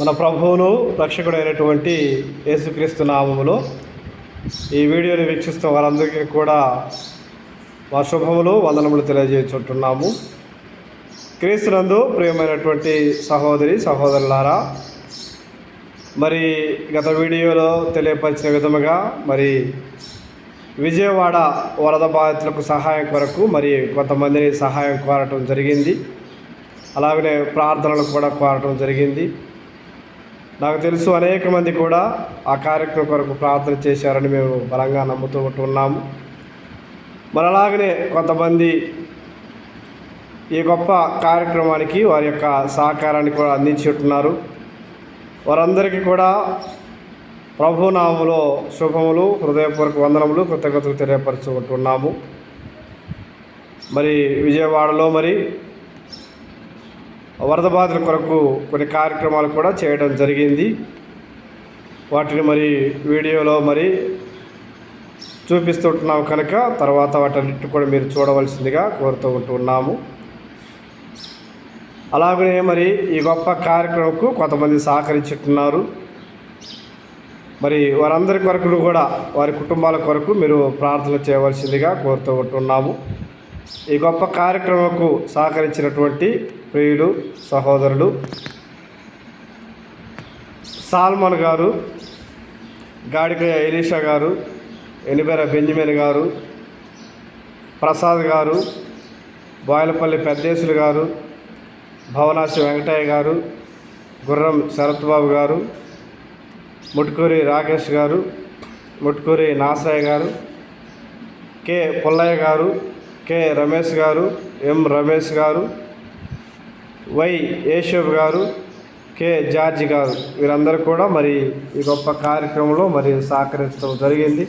మన ప్రభువును రక్షకుడైనటువంటి యేసుక్రీస్తు నామములో ఈ వీడియోని వీక్షిస్తున్న వారందరికీ కూడా మా శుభములు వందనములు తెలియజేస్తుంటున్నాము క్రీస్తునందు ప్రియమైనటువంటి సహోదరి సహోదరులారా మరి గత వీడియోలో తెలియపరిచిన విధముగా మరి విజయవాడ వరద బాధితులకు సహాయం కొరకు మరి కొంతమందిని సహాయం కోరటం జరిగింది. అలాగనే ప్రార్థనలు కూడా కోరటం జరిగింది. నాకు తెలుసు అనేక మంది కూడా ఆ కార్యక్రమం కొరకు ప్రార్థన చేశారని మేము బలంగా నమ్ముతూ ఉంటున్నాము మరి కొంతమంది ఈ గొప్ప కార్యక్రమానికి వారి యొక్క సహకారాన్ని కూడా అందించి ఉంటున్నారు వారందరికీ కూడా ప్రభునామములో శుభములు హృదయపూర్వక వందనములు కృతజ్ఞతలు తెలియపరచుకుంటున్నాము. మరి విజయవాడలో మరి వరద బాధల కొరకు కొన్ని కార్యక్రమాలు కూడా చేయడం జరిగింది. వాటిని మరి వీడియోలో మరి చూపిస్తుంటున్నాము కనుక తర్వాత వాటన్నిటి కూడా మీరు చూడవలసిందిగా కోరుతూ ఉంటున్నాము అలాగనే మరి ఈ గొప్ప కార్యక్రమంకు కొంతమంది సహకరించుతున్నారు. మరి వారందరి కొరకు కూడా వారి కుటుంబాల కొరకు మీరు ప్రార్థన చేయవలసిందిగా కోరుతూ ఉంటున్నాము. ఈ గొప్ప కార్యక్రమంకు సహకరించినటువంటి ప్రియులు సహోదరులు సాల్మన్ గారు గాడికయ్య ఎలీషా గారు ఎనిబెర బెంజమిన్ గారు ప్రసాద్ గారు బోయలపల్లి పెద్దేశులు గారు భవనాశి వెంకటయ్య గారు గుర్రం శరత్ బాబు గారు ముట్కూరి రాకేష్ గారు ముట్కూరి నాసయ్య గారు కె పుల్లయ్య గారు కె రమేష్ గారు ఎం రమేష్ గారు వై యేషబ్ గారు కె జార్జి గారు వీరందరూ కూడా మరి ఈ గొప్ప కార్యక్రమంలో మరి సహకరించడం జరిగింది.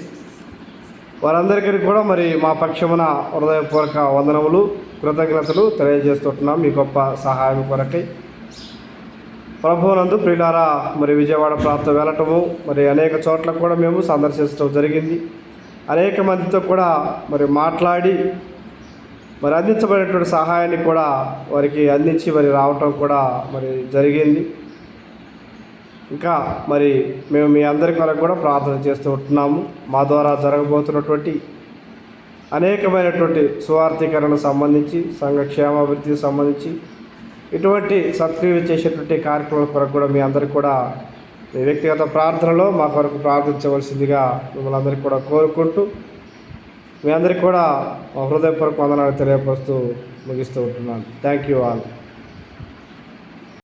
వారందరికీ కూడా మరి మా పక్షమున హృదయపూర్వక వందనములు కృతజ్ఞతలు తెలియజేస్తుంటున్నాం మీ గొప్ప సహాయం కొరకై. ప్రభువునందు ప్రియులారా మరి విజయవాడ ప్రాంతం వెళ్ళటము మరి అనేక చోట్ల కూడా మేము సందర్శించడం జరిగింది. అనేక మందితో కూడా మరి మాట్లాడి మరి అందించబడినటువంటి సహాయాన్ని కూడా వారికి అందించి మరి రావటం కూడా మరి జరిగింది. ఇంకా మరి మేము మీ అందరి కొరకు కూడా ప్రార్థన చేస్తూ ఉంటున్నాము. మా ద్వారా జరగబోతున్నటువంటి అనేకమైనటువంటి సువార్థీకరణకు సంబంధించి సంఘ క్షేమాభివృద్ధికి సంబంధించి ఇటువంటి సత్క్రియ చేసేటువంటి కార్యక్రమాల కొరకు కూడా మీ అందరికి కూడా మీ వ్యక్తిగత ప్రార్థనలో మా కొరకు ప్రార్థించవలసిందిగా మిమ్మల్ని అందరికీ కూడా కోరుకుంటూ మీ అందరికీ కూడా మా హృదయపూర్వక వందనాలు తెలియపరుస్తూ ముగిస్తూ ఉంటున్నాను. Thank you all